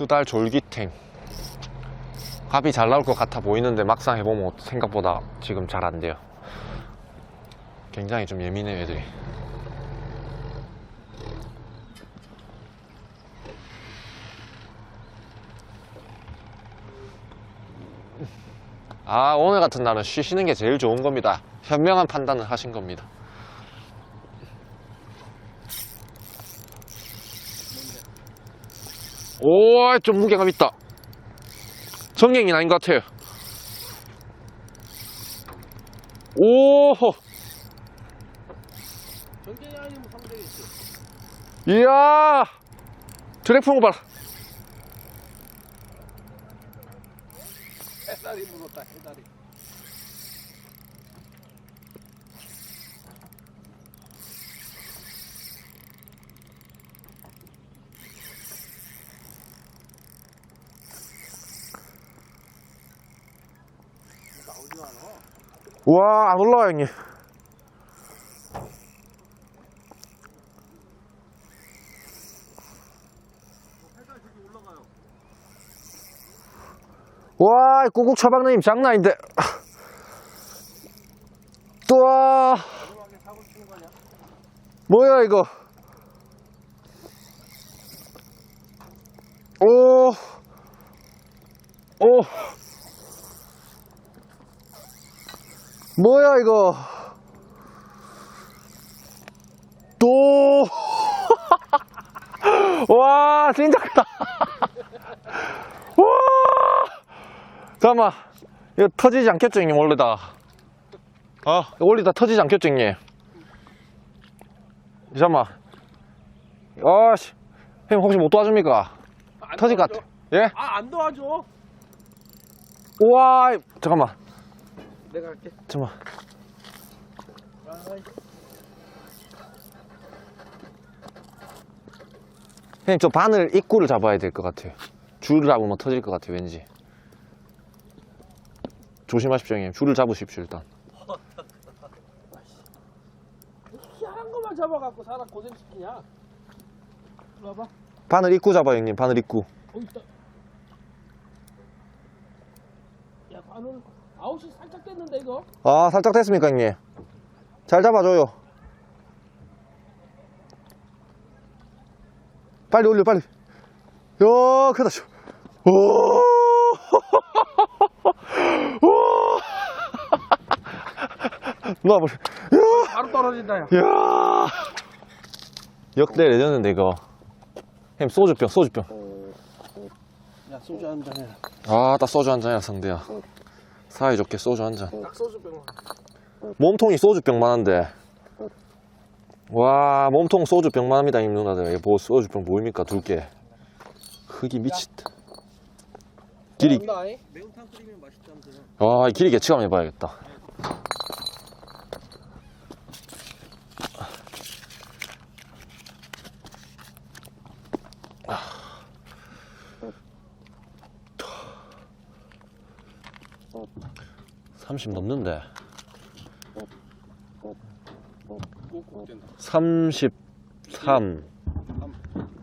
수달 졸기탱. 합이 잘 나올 것 같아 보이는데 막상 해보면 생각보다 지금 잘 안 돼요. 굉장히 좀 예민해요 애들이. 아 오늘 같은 날은 쉬시는 게 제일 좋은 겁니다. 현명한 판단을 하신 겁니다 오, 좀 무게감 있다. 정갱이 아닌 것 같아요. 오호, 전갱이 아니면 상대겠지. 이야, 드랙 푸는 거 봐라. 해다리 물었다, 해다리. 나오지 않아. 와, 안 올라와, 형님. 와, 꾹꾹 처박느님 장난 아닌데. 또 와. 뭐야 이거 오, 오, 뭐야 이거 또, 와 진짜 크다 와, 잠깐만 이거 터지지 않겠죠 형님 올리다 아 올리다 터지지 않겠죠 형님 잠깐만. 아씨. 형님 혹시 못 도와줍니까? 안 터질 것 도와줘? 같아. 예? 아, 안 도와줘. 우와. 잠깐만. 내가 할게. 잠깐만. 형님 저 바늘 입구를 잡아야 될 것 같아요. 줄을 잡으면 터질 것 같아요. 왠지. 조심하십시오 형님. 줄을 잡으십시오 일단. 희한한 것만 잡아갖고 사람 고생시키냐? 이리 와봐. 바늘 입구 잡아요 형님. 바늘 입구. 거기 있다. 야, 바늘 아웃이 살짝 됐는데, 이거? 아 살짝 됐습니까 형님? 잘 잡아줘요. 빨리 올려 빨리. 야 크다. 씨. 오. 야. 바로 떨어진다, 야. 야 역대 레전드인데 이거 햄 소주병 소주병 야, 소주 한잔 해라. 아딱 소주 한 잔이야 상대야 사이좋게 소주 한 잔. 딱 소주 병. 몸통이 소주병만 한데. 와 몸통 소주병만 합니다 이 누나들. 이거 뭐 소주병 보입니까 둘게 흙이 미쳤다 길이 매운탕 끓이면 맛있다면서요. 와이 길이 한번 해봐야겠다 (30) 넘는데 꼭꼭 된다. 33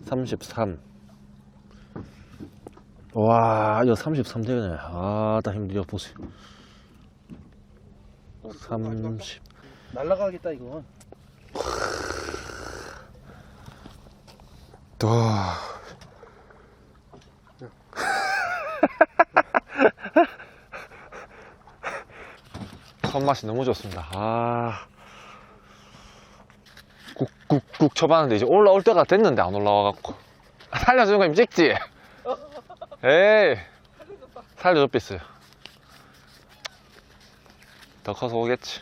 33 와, 이거 33 되네. 아, 나 힘들어 보세요. 30. 날라가겠다, 이거. 와. 손맛이 너무 좋습니다. 아. 꾹꾹꾹 쳐봤는데 이제 올라올 때가 됐는데 안 올라와갖고. 살려주는 거임 찍지? 에이. 살려줬겠어요. 더 커서 오겠지.